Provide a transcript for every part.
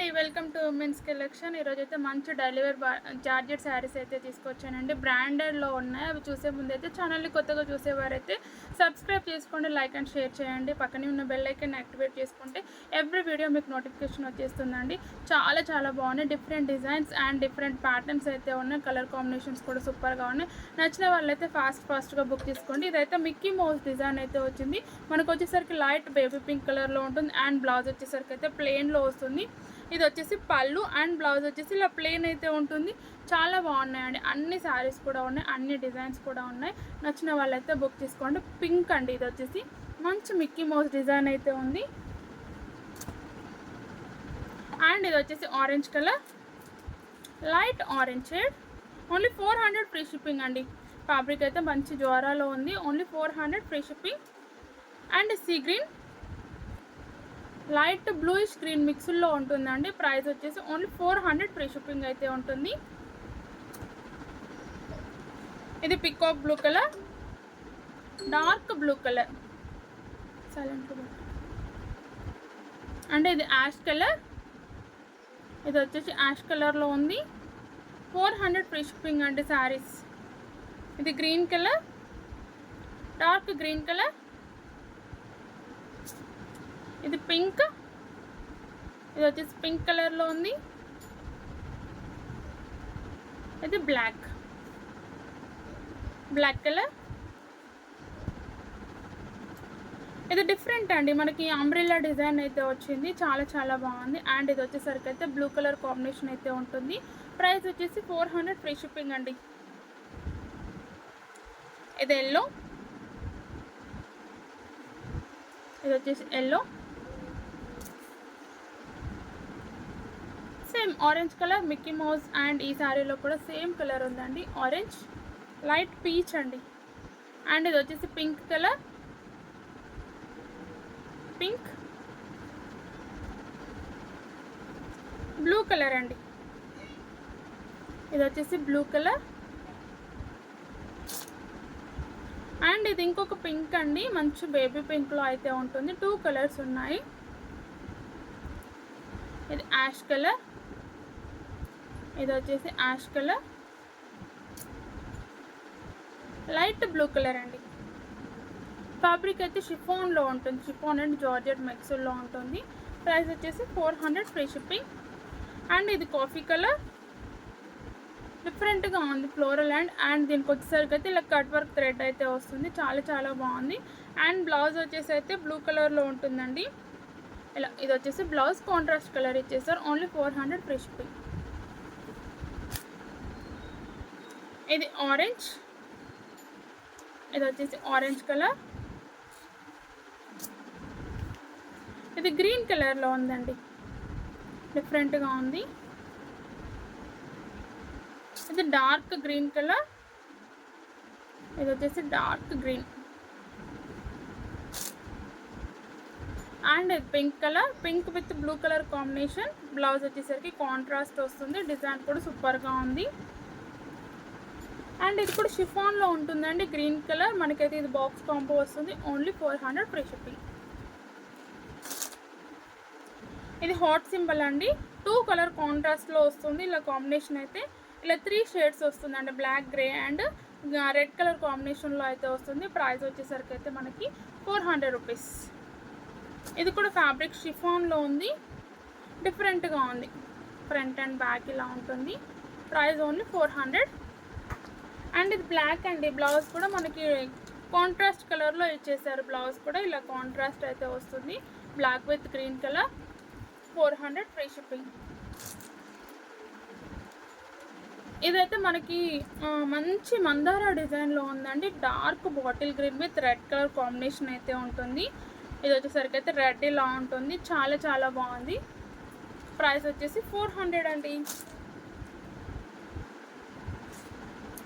అండి welcome to women's collection ఈరోజు అయితే మంచి డెలివరీ జార్జెట్ శారీస్ అయితే తీసుకొచ్చానండి. బ్రాండెడ్లో ఉన్నాయి. అవి చూసే ముందు అయితే ఛానల్ని కొత్తగా చూసేవారైతే సబ్స్క్రైబ్ చేసుకోండి లైక్ అండ్ షేర్ చేయండి. పక్కనే ఉన్న బెల్ ఐకన్ యాక్టివేట్ చేసుకుంటే ఎవ్రీ వీడియో మీకు నోటిఫికేషన్ వచ్చేస్తుందండి. చాలా చాలా బాగున్నాయి. Different designs and different patterns అయితే ఉన్నాయి. కలర్ కాంబినేషన్స్ కూడా సూపర్గా ఉన్నాయి. నచ్చిన వాళ్ళైతే ఫాస్ట్ ఫాస్ట్గా బుక్ చేసుకోండి. ఇదైతే మిక్కీ మౌస్ డిజైన్ అయితే వచ్చింది. మనకు వచ్చేసరికి లైట్ బేబీ పింక్ కలర్లో ఉంటుంది. అండ్ బ్లౌజ్ వచ్చేసరికి అయితే ప్లెయిన్లో వస్తుంది. ఇది వచ్చేసి పళ్ళు అండ్ బ్లౌజ్ వచ్చేసి ఇలా ప్లెయిన్ అయితే ఉంటుంది. చాలా బాగున్నాయండి. అన్ని శారీస్ కూడా ఉన్నాయి. అన్ని డిజైన్స్ కూడా ఉన్నాయి. నచ్చిన వాళ్ళైతే బుక్ చేసుకోండి పింక్ అండి ఇది వచ్చేసి. మంచి మిక్కీ మౌస్ డిజైన్ అయితే ఉంది. అండ్ ఇది వచ్చేసి orange colour. Light orange shade. Only four hundred free shipping అండి. ఫ్యాబ్రిక్ అయితే మంచి జ్వరాలో ఉంది. Only four hundred free shipping. And sea green. Light bluish green మిక్స్లో ఉంటుందండి. ప్రైస్ వచ్చేసి only four hundred free shipping అయితే ఉంటుంది. ఇది peacock blue colour. Dark blue colour. Silent అంటే ఇది యాష్ కలర్. ఇది వచ్చేసి యాష్ కలర్లో ఉంది. ఫోర్ హండ్రెడ్ ఫ్రీ షిప్పింగ్ అండి శారీస్. ఇది green colour. Dark green colour. ఇది పింక్. ఇది వచ్చేసి పింక్ కలర్లో ఉంది. ఇది బ్లాక్. బ్లాక్ కలర్ ఇది డిఫరెంట్ అండి. మనకి అంబ్రిల్లా డిజైన్ అయితే వచ్చింది. చాలా చాలా బాగుంది. అండ్ ఇది వచ్చేసరికి అయితే బ్లూ కలర్ కాంబినేషన్ అయితే ఉంటుంది. ప్రైస్ వచ్చేసి ఫోర్ హండ్రెడ్ ఫ్రీ షిప్పింగ్ అండి. ఇది ఎల్లో ఇది వచ్చేసి yellow same orange colour Mickey Mouse and ఈ శారీలో కూడా సేమ్ కలర్ ఉందండి. ఆరెంజ్ లైట్ పీచ్ అండి. అండ్ ఇది వచ్చేసి pink colour. Pink. Blue colour అండి. ఇది వచ్చేసి బ్లూ కలర్. అండ్ ఇది ఇంకొక పింక్ అండి. మంచి బేబీ పింక్లో అయితే ఉంటుంది. టూ కలర్స్ ఉన్నాయి. ఇది యాష్ కలర్. ఇది వచ్చేసి ash colour. Light blue colour అండి. ఫ్యాబ్రిక్ అయితే షిఫాన్లో ఉంటుంది. షిఫాన్ అండ్ జార్జెట్ మెక్సోల్లో ఉంటుంది. ప్రైస్ వచ్చేసి four hundred free shipping. And ఇది కాఫీ కలర్. డిఫరెంట్గా ఉంది ఫ్లోరల్ అండ్ అండ్ దీనికి వచ్చేసరికి అయితే ఇలా కట్ వర్క్ థ్రెడ్ అయితే వస్తుంది. చాలా చాలా బాగుంది. అండ్ బ్లౌజ్ వచ్చేసి అయితే బ్లూ కలర్లో ఉంటుందండి. ఇలా ఇది వచ్చేసి బ్లౌజ్ కాంట్రాస్ట్ కలర్ ఇచ్చేసారు. Only four hundred free shipping. ఇది ఆరెంజ్ ఇది వచ్చేసి ఆరెంజ్ కలర్ ఇది గ్రీన్ కలర్లో ఉందండి. డిఫరెంట్గా ఉంది. ఇది డార్క్ గ్రీన్ కలర్ ఇది వచ్చేసి dark green and pink colour pink with blue colour combination blouse వచ్చేసరికి కాంట్రాస్ట్ వస్తుంది. డిజైన్ కూడా సూపర్గా ఉంది. అండ్ ఇది కూడా షిఫాన్లో ఉంటుందండి. Green colour. మనకైతే ఇది బాక్స్ కాంబో వస్తుంది. Only four hundred free shipping. ఇది హాట్ సింబల్ అండి. టూ కలర్ కాంట్రాస్ట్లో వస్తుంది. ఇలా కాంబినేషన్ అయితే ఇలా త్రీ షేడ్స్ వస్తుంది అండి black grey and red colour కాంబినేషన్లో అయితే వస్తుంది. ప్రైస్ వచ్చేసరికి అయితే మనకి ఫోర్ హండ్రెడ్ రూపీస్. ఇది కూడా ఫ్యాబ్రిక్ షిఫాన్లో ఉంది. డిఫరెంట్గా ఉంది. ఫ్రంట్ అండ్ బ్యాక్ ఇలా ఉంటుంది. Price only four hundred. And ఇది బ్లాక్ అండి. బ్లౌజ్ కూడా మనకి కాంట్రాస్ట్ కలర్లో ఇచ్చేసారు. బ్లౌజ్ కూడా ఇలా కాంట్రాస్ట్ అయితే వస్తుంది. Black with green colour four hundred free shipping ఇదైతే మనకి మంచి మందార డిజైన్లో ఉందండి. Dark bottle green with red colour combination అయితే ఉంటుంది. ఇది వచ్చేసరికి అయితే రెడ్ ఇలా ఉంటుంది. చాలా చాలా బాగుంది. ప్రైస్ వచ్చేసి ఫోర్ హండ్రెడ్ అండి.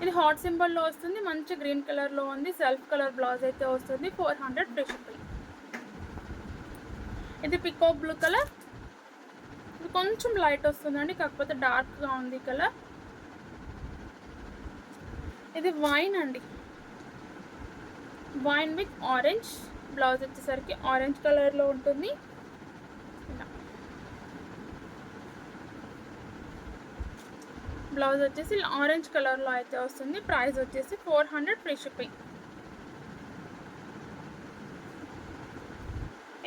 ఇది హాట్ సింబల్లో వస్తుంది మంచి గ్రీన్ కలర్లో ఉంది సెల్ఫ్ కలర్ బ్లౌజ్ అయితే వస్తుంది ఫోర్ హండ్రెడ్ ఫ్రీ షిప్పింగ్. ఇది పికో బ్లూ కలర్. ఇది కొంచెం లైట్ వస్తుందండి కాకపోతే డార్క్గా ఉంది కలర్. ఇది వైన్ అండి. వైన్ విత్ ఆరెంజ్ బ్లౌజ్ వచ్చేసరికి ఆరెంజ్ కలర్లో ఉంటుంది. బ్లౌజ్ వచ్చేసి ఆరెంజ్ కలర్లో అయితే వస్తుంది. ప్రైస్ వచ్చేసి ఫోర్ హండ్రెడ్ ఫ్రీ షిప్పింగ్.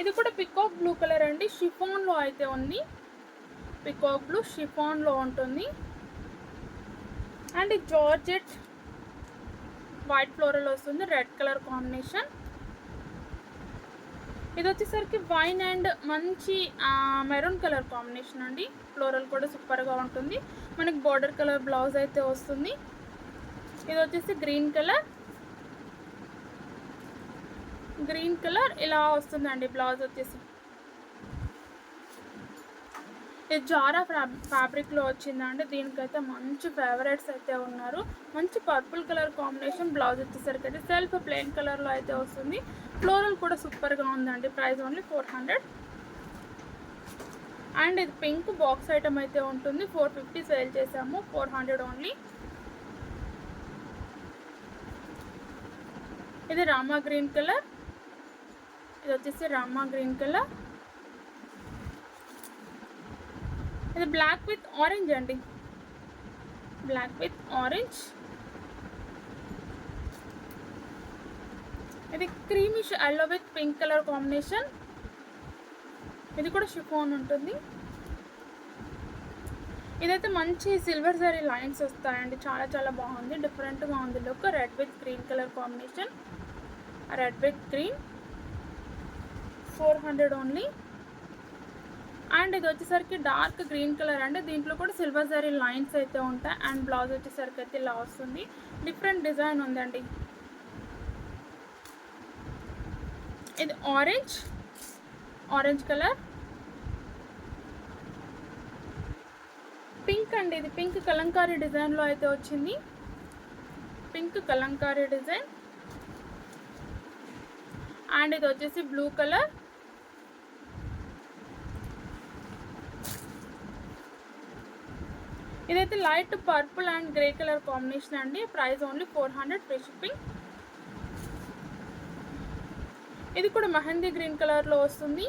ఇది కూడా పికాక్ బ్లూ కలర్ అండి. షిఫాన్లో అయితే ఉంది. పికాక్ బ్లూ షిఫాన్లో ఉంటుంది. అండ్ జార్జెట్ వైట్ ఫ్లోరల్ వస్తుంది. Red colour combination. ఇది వచ్చేసరికి వైన్ అండ్ మంచి మెరూన్ కలర్ కాంబినేషన్ అండి. ఫ్లోరల్ కూడా సూపర్గా ఉంటుంది. మనకి బార్డర్ కలర్ బ్లౌజ్ అయితే వస్తుంది. ఇది వచ్చేసి గ్రీన్ కలర్ గ్రీన్ కలర్ ఇలా వస్తుందండి బ్లౌజ్ వచ్చేసి. ఇది జారా ఫ్యాబ్రిక్లో వచ్చిందండి. దీనికైతే మంచి ఫేవరెట్స్ అయితే ఉన్నారు. మంచి పర్పుల్ కలర్ కాంబినేషన్ బ్లౌజ్ వచ్చేసరికి అయితే సెల్ఫ్ ప్లెయిన్ కలర్లో అయితే వస్తుంది. ఫ్లోరల్ కూడా సూపర్గా ఉందండి. Price only four hundred and ఇది పింక్ బాక్స్ ఐటమ్ అయితే ఉంటుంది. ఫోర్ ఫిఫ్టీ సేల్ చేసాము. Four hundred only. ఇది రామా గ్రీన్ కలర్. ఇది వచ్చేసి రామా గ్రీన్ కలర్. ఇది బ్లాక్ విత్ ఆరెంజ్ అండి. Black with orange. ఇది creamish yellow with pink colour combination. ఇది కూడా షిఫోన్ ఉంటుంది. ఇదైతే మంచి సిల్వర్ సారీ లైన్స్ వస్తాయండి. చాలా చాలా బాగుంది. డిఫరెంట్గా ఉంది. Look red with green colour combination red with green four hundred only and ఇది వచ్చేసరికి డార్క్ గ్రీన్ కలర్ అండి. దీంట్లో కూడా సిల్వర్ సారీ లైన్స్ అయితే ఉంటాయి. అండ్ బ్లౌజ్ వచ్చేసరికి అయితే ఇలా వస్తుంది. డిఫరెంట్ డిజైన్ ఉందండి. ఇది ఆరెంజ్ ఆరెంజ్ కలర్ పింక్ అండి ఇది పింక్ కలంకారీ డిజైన్లో అయితే వచ్చింది. Pink Kalamkari design. అండ్ ఇది వచ్చేసి బ్లూ కలర్. ఇదైతే light purple and grey colour combination అండి. Price only four hundred free shipping. ఇది కూడా మెహందీ గ్రీన్ కలర్లో వస్తుంది.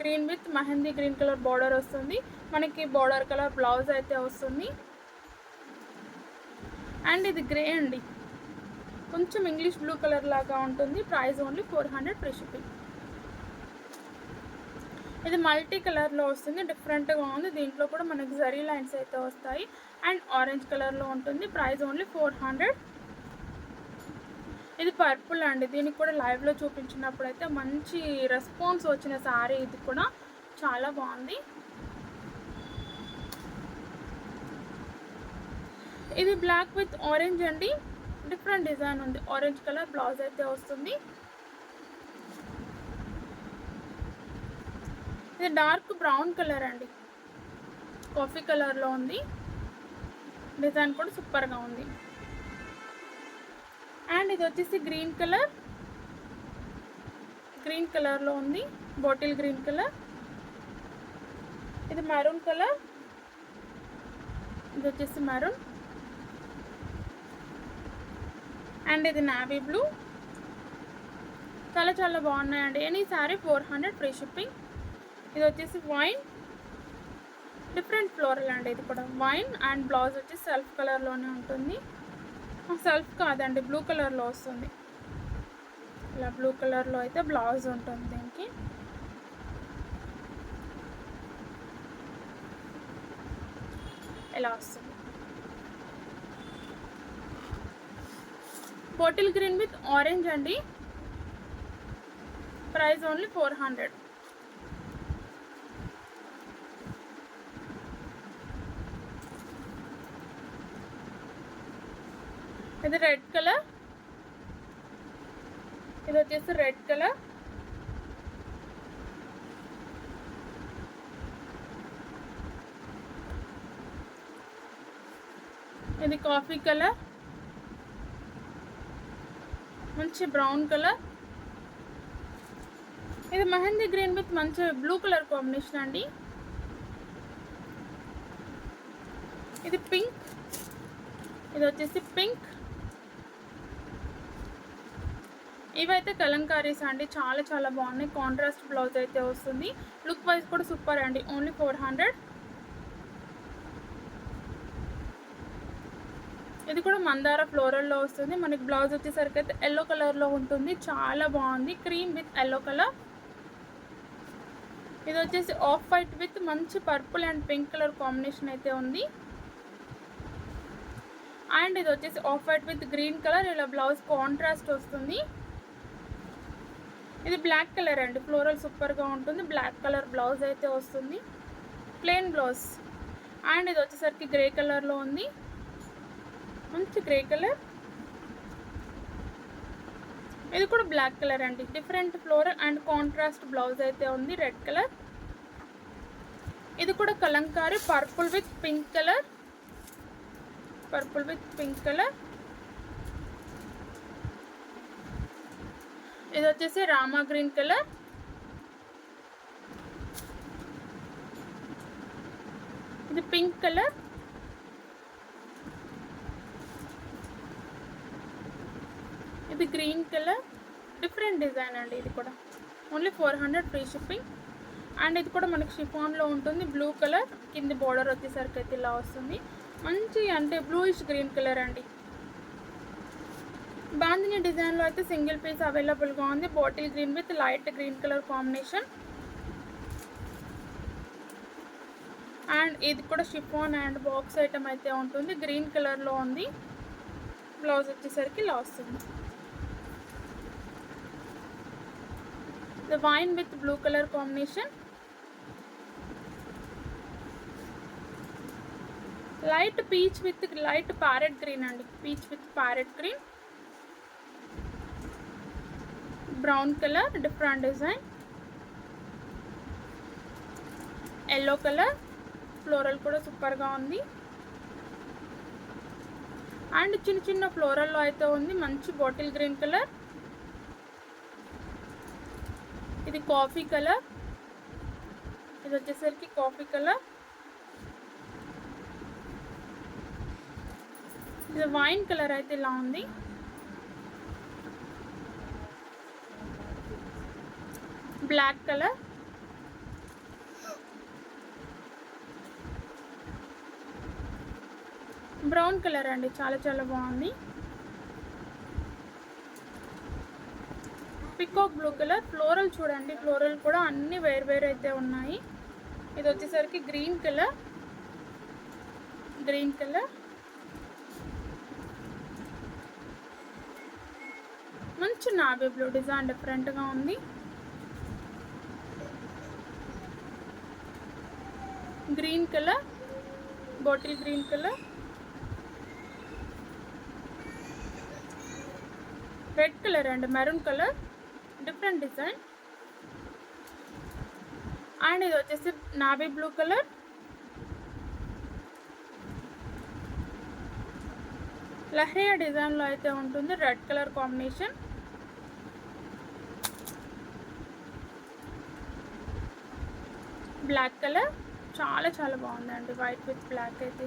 Green with mehndi green colour border వస్తుంది. మనకి బార్డర్ కలర్ బ్లౌజ్ అయితే వస్తుంది. అండ్ ఇది గ్రే అండి. కొంచెం ఇంగ్లీష్ బ్లూ కలర్ లాగా ఉంటుంది. Price only four hundred free shipping. ఇది మల్టీ కలర్లో వస్తుంది. డిఫరెంట్గా ఉంది. దీంట్లో కూడా మనకి జరీ లైన్స్ అయితే వస్తాయి. అండ్ ఆరెంజ్ కలర్లో ఉంటుంది. Price only four hundred. ఇది పర్పుల్ అండి. దీనికి కూడా లైవ్లో చూపించినప్పుడు అయితే మంచి రెస్పాన్స్ వచ్చిన సారీ ఇది కూడా. చాలా బాగుంది. ఇది బ్లాక్ విత్ ఆరెంజ్ అండి. డిఫరెంట్ డిజైన్ ఉంది. ఆరెంజ్ కలర్ బ్లౌజ్ అయితే వస్తుంది. ఇది డార్క్ బ్రౌన్ కలర్ అండి. కాఫీ కలర్లో ఉంది. డిజైన్ కూడా సూపర్గా ఉంది. అండ్ ఇది వచ్చేసి గ్రీన్ కలర్. గ్రీన్ కలర్లో ఉంది. Bottle green colour. ఇది మెరూన్ కలర్. ఇది వచ్చేసి మెరూన్. అండ్ ఇది నావీ బ్లూ. చాలా చాలా బాగున్నాయండి. Any sari four hundred free shipping. ఇది వచ్చేసి వైన్. డిఫరెంట్ ఫ్లోరల్ అండి ఇది కూడా. వైన్ అండ్ బ్లౌజ్ వచ్చి సెల్ఫ్ కలర్లోనే ఉంటుంది. సెల్ఫ్ కాదండి బ్లూ కలర్లో వస్తుంది. ఇలా బ్లూ కలర్లో అయితే బ్లౌజ్ ఉంటుంది దీనికి. ఇలా వస్తుంది. బాటిల్ గ్రీన్ విత్ ఆరెంజ్ అండి. Price only four hundred. ఇది రెడ్ కలర్. ఇది వచ్చేసి రెడ్ కలర్. ఇది కాఫీ కలర్. మంచి బ్రౌన్ కలర్. ఇది మెహందీ గ్రీన్ విత్ మంచి బ్లూ కలర్ కాంబినేషన్ అండి. ఇది పింక్. ఇది వచ్చేసి పింక్. ఇవైతే కలంకారీస్ అండి. చాలా చాలా బాగున్నాయి. కాంట్రాస్ట్ బ్లౌజ్ అయితే వస్తుంది. లుక్ వైజ్ కూడా సూపర్ అండి. ఓన్లీ ఫోర్ హండ్రెడ్ ఇది కూడా మందార ఫ్లోరల్లో వస్తుంది. మనకి బ్లౌజ్ వచ్చేసరికి అయితే ఎల్లో కలర్లో ఉంటుంది. చాలా బాగుంది. క్రీమ్ విత్ ఎల్లో కలర్ ఇది వచ్చేసి ఆఫ్ వైట్ విత్ మంచి purple and pink colour combination అయితే ఉంది. అండ్ ఇది వచ్చేసి off white with green colour ఇలా బ్లౌజ్ కాంట్రాస్ట్ వస్తుంది. ఇది బ్లాక్ కలర్ అండి. ఫ్లోరల్ సూపర్గా ఉంటుంది. బ్లాక్ కలర్ బ్లౌజ్ అయితే వస్తుంది. Plain blouse. అండ్ ఇది వచ్చేసరికి గ్రే కలర్లో ఉంది. మంచి గ్రే కలర్. ఇది కూడా బ్లాక్ కలర్ అండి. Different floral and contrast blouse అయితే ఉంది. Red colour. ఇది కూడా Kalamkari purple with pink colour. Purple with pink colour. ఇది వచ్చేసి రామా గ్రీన్ కలర్. ఇది పింక్ కలర్. ఇది గ్రీన్ కలర్. డిఫరెంట్ డిజైన్ అండి ఇది కూడా. Only four hundred free shipping. And ఇది కూడా మనకి షిఫాన్లో ఉంటుంది. Blue colour. కింది బోర్డర్ వచ్చేసరికి అయితే ఇలా వస్తుంది. మంచి అంటే బ్లూయిష్ గ్రీన్ కలర్ అండి. బాందిని డిజైన్లో అయితే సింగిల్ పీస్ అవైలబుల్గా ఉంది. Bottle green with light green colour combination. And ఇది కూడా షిఫాన్ అండ్ బాక్స్ ఐటమ్ అయితే ఉంటుంది. గ్రీన్ కలర్లో ఉంది. బ్లౌజ్ వచ్చేసరికి లాస్ ఉంది. The wine with blue colour combination. Light peach with light parrot green అండి. Peach with parrot green. Brown colour different design yellow colour floral కూడా సూపర్గా ఉంది. అండ్ చిన్న చిన్న ఫ్లోరల్లో అయితే ఉంది మంచి బాటిల్ గ్రీన్ కలర్ ఇది కాఫీ కలర్ ఇది వచ్చేసరికి కాఫీ కలర్ ఇది వైన్ కలర్ అయితే ఇలా ఉంది. Black colour. బ్రౌన్ కలర్ అండి చాలా చాలా బాగుంది. పికాక్ బ్లూ కలర్ ఫ్లోరల్ చూడండి ఫ్లోరల్ కూడా అన్ని వేరు వేరు అయితే ఉన్నాయి. ఇది వచ్చేసరికి గ్రీన్ కలర్. Green colour. మంచి నావీ బ్లూ డిజైన్ డిఫరెంట్గా ఉంది. Green colour bottle green colour red colour and maroon colour different design and ఇది వచ్చేసి నాబీ బ్లూ కలర్ లహరియా డిజైన్లో అయితే ఉంటుంది red colour combination black colour చాలా చాలా బాగుందండి. వైట్ విత్ బ్లాక్ అయితే.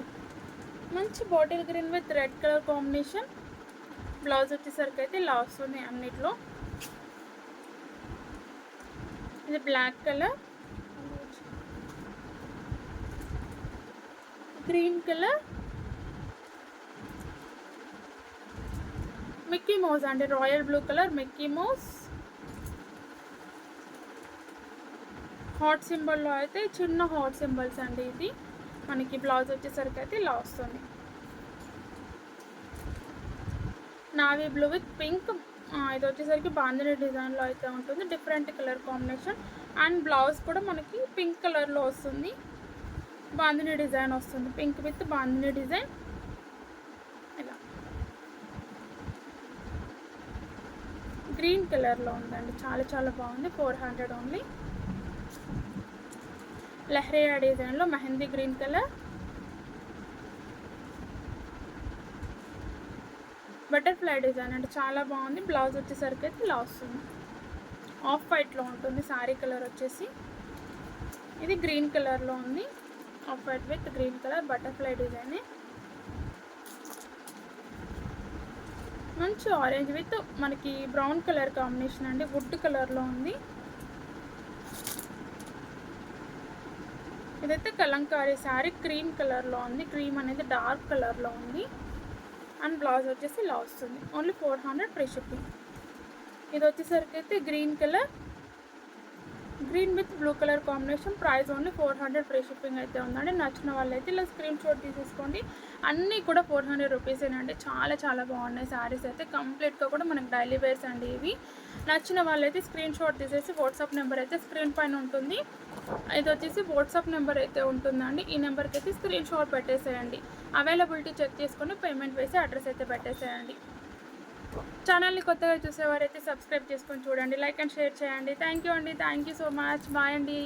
మంచి bottle green with red colour combination blouse వచ్చేసరికి అయితే ఇలా వస్తుంది అన్నిట్లో. ఇది black colour green colour Mickey Mouse అండి. Royal blue colour Mickey Mouse heart సింబల్లో అయితే చిన్న హాట్ సింబల్స్ అండి ఇది. మనకి బ్లౌజ్ వచ్చేసరికి అయితే ఇలా వస్తుంది. నావీ బ్లూ విత్ పింక్ ఇది వచ్చేసరికి బాందిని డిజైన్లో అయితే ఉంటుంది. Different colour combination. And blouse కూడా మనకి పింక్ కలర్లో వస్తుంది. బాందిని డిజైన్ వస్తుంది. Pink with bandhani design. ఇలా. గ్రీన్ కలర్లో ఉందండి. చాలా చాలా బాగుంది. Four hundred only. లహరియా డిజైన్లో mehndi green colour. Butterfly design అంటే చాలా బాగుంది. బ్లౌజ్ వచ్చేసరికి అయితే ఇలా వస్తుంది ఆఫ్ వైట్లో ఉంటుంది. సారీ కలర్ వచ్చేసి. ఇది గ్రీన్ కలర్లో ఉంది. Off white with green colour butterfly design. మంచి ఆరెంజ్ విత్ మనకి బ్రౌన్ కలర్ కాంబినేషన్ అండి. వుడ్ కలర్లో ఉంది. ఇదైతే కలంకారీ శారీ క్రీమ్ కలర్లో ఉంది. క్రీమ్ అనేది డార్క్ కలర్లో ఉంది. అండ్ బ్లౌజ్ వచ్చేసి ఇలా వస్తుంది. Only four hundred free shipping. ఇది వచ్చేసరికి అయితే green colour. Green with blue colour combination. Price only four hundred free shipping అయితే ఉందండి. నచ్చిన వాళ్ళైతే ఇలా స్క్రీన్ షాట్ తీసేసుకోండి. అన్నీ కూడా ఫోర్ హండ్రెడ్ రూపీసేనండి. చాలా చాలా బాగున్నాయి శారీస్ అయితే. కంప్లీట్గా కూడా మనకి డైలీ వేర్స్ అండి ఇవి. నచ్చిన వాళ్ళైతే స్క్రీన్ షాట్ తీసేసి వాట్సాప్ నెంబర్ అయితే స్క్రీన్ పైన ఉంటుంది. ఇది వచ్చేసి వాట్సాప్ నెంబర్ అయితే ఉంటుందండి. ఈ నెంబర్కి అయితే స్క్రీన్ షాట్ పెట్టేసేయండి. అవైలబిలిటీ చెక్ చేసుకొని పేమెంట్ వేసి అడ్రస్ అయితే పెట్టేసేయండి. ఛానల్ని కొత్తగా చూసేవారైతే సబ్స్క్రైబ్ చేసుకొని చూడండి. లైక్ అండ్ షేర్ చేయండి. థ్యాంక్ యూ అండి. Thank you so much. Bye అండి.